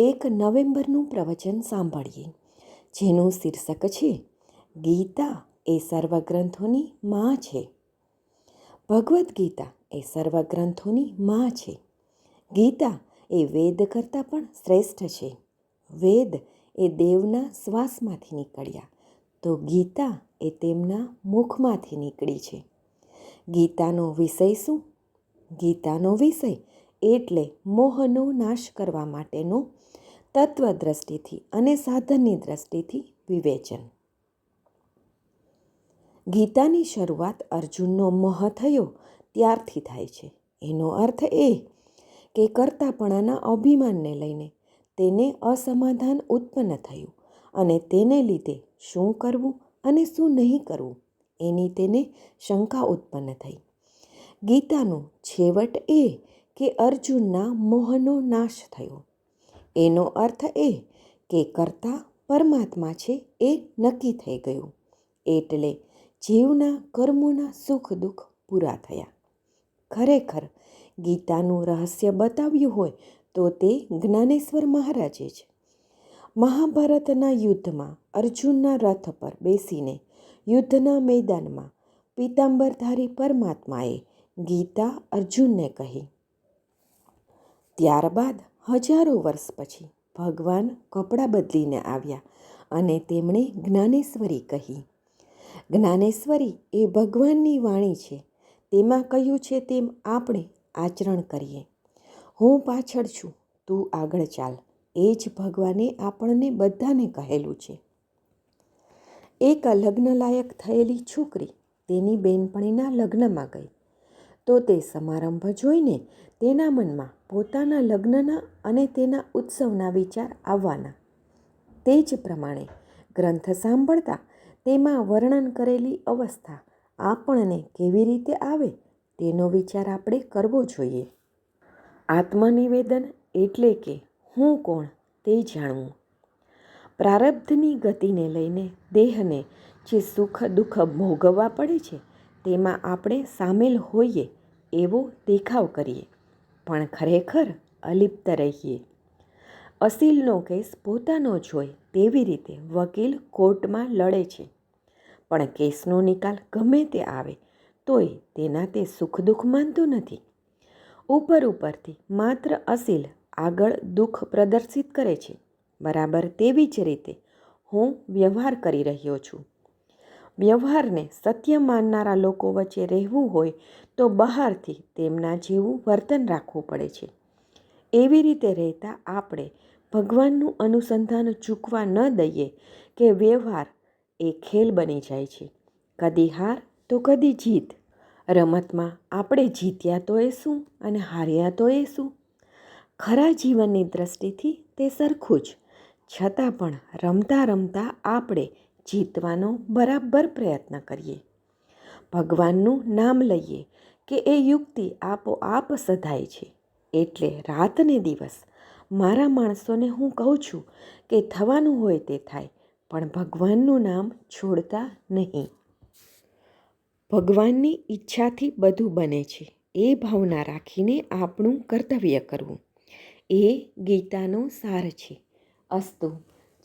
એક નવેમ્બરનું પ્રવચન સાંભળીએ, જેનું શીર્ષક છે, ગીતા એ સર્વગ્રંથોની માં છે. ભગવદ્ ગીતા એ સર્વગ્રંથોની માં છે. ગીતા એ વેદ કરતાં પણ શ્રેષ્ઠ છે. વેદ એ દેવના શ્વાસમાંથી નીકળ્યા, તો ગીતા એ તેમના મુખમાંથી નીકળી છે. ગીતાનો વિષય શું? ગીતાનો વિષય એટલે મોહનો નાશ કરવા માટેનો તત્વ દ્રષ્ટિથી અને સાધનની દ્રષ્ટિથી વિવેચન. ગીતાની શરૂઆત અર્જુનનો મોહ થયો ત્યારથી થાય છે. એનો અર્થ એ કે કરતાપણાના અભિમાનને લઈને તેને અસમાધાન ઉત્પન્ન થયું અને તેને લીધે શું કરવું અને શું નહીં કરવું એની તેને શંકા ઉત્પન્ન થઈ. ગીતાનું છેવટ એ કે અર્જુનના મોહનો નાશ થયો. એનો અર્થ એ કે કરતા પરમાત્મા છે એ નક્કી થઈ ગયું. એટલે જીવના કર્મોના સુખ દુઃખ પૂરા થયા. ખરેખર ગીતાનું રહસ્ય બતાવ્યું હોય તો તે જ્ઞાનેશ્વર મહારાજે છે મહાભારતના યુદ્ધમાં અર્જુનના રથ પર બેસીને યુદ્ધના મેદાનમાં પીતાંબરધારી પરમાત્માએ ગીતા અર્જુનને કહી. ત્યારબાદ હજારો વર્ષ પછી ભગવાન કપડાં બદલીને આવ્યા અને તેમણે જ્ઞાનેશ્વરી કહી, જ્ઞાનેશ્વરી એ ભગવાનની વાણી છે. તેમાં કહ્યું છે તેમ આપણે આચરણ કરીએ. હું પાછળ છું. તું આગળ ચાલ. એ જ ભગવાને આપણને બધાને કહેલું છે. એક લગ્નલાયક થયેલી છોકરી તેની બેનપણીના લગ્નમાં ગઈ. તો તે સમારંભ જોઈને તેના મનમાં પોતાના લગ્નના અને તેના ઉત્સવના વિચાર આવવાના. તે જ પ્રમાણે ગ્રંથ સાંભળતા તેમાં વર્ણન કરેલી અવસ્થા આપણને કેવી રીતે આવે તેનો વિચાર આપણે કરવો જોઈએ. આત્મનિવેદન એટલે કે હું કોણ તે જાણવું. પ્રારબ્ધની ગતિને લઈને દેહને જે સુખ દુઃખ ભોગવવા પડે છે તેમાં આપણે સામેલ હોઈએ એવો દેખાવ કરીએ. પણ ખરેખર અલિપ્ત રહીએ. અસીલનો કેસ પોતાનો જ હોય તેવી રીતે વકીલ કોર્ટમાં લડે છે. પણ કેસનો નિકાલ ગમે તે આવે, તોય તેના તે સુખ દુઃખ માનતો નથી. ઉપર ઉપરથી માત્ર અસીલ આગળ દુઃખ પ્રદર્શિત કરે છે. બરાબર તેવી જ રીતે હું વ્યવહાર કરી રહ્યો છું. વ્યવહારને સત્ય માનનારા લોકો વચ્ચે રહેવું હોય તો બહારથી તેમના જેવું વર્તન રાખવું પડે છે. એવી રીતે રહેતા આપણે ભગવાનનું અનુસંધાન ચૂકવા ન દઈએ કે વ્યવહાર એ ખેલ બની જાય છે. કદી હાર તો કદી જીત. રમતમાં આપણે જીત્યા તો એ શું અને હાર્યા તો એ શું? ખરા જીવનની દ્રષ્ટિથી તે સરખું જ. છતાં પણ રમતા રમતા આપણે જીતવાનો બરાબર પ્રયત્ન કરીએ. ભગવાનનું નામ લઈએ કે એ યુક્તિ આપોઆપ સધાય છે. એટલે રાત ને દિવસ મારા માણસોને હું કહું છું કે થવાનું હોય તે થાય, પણ ભગવાનનું નામ છોડતા નહીં. ભગવાનની ઈચ્છાથી બધું બને છે. એ ભાવના રાખીને આપણું કર્તવ્ય કરવું. એ ગીતાનો સાર છે. અસ્તુ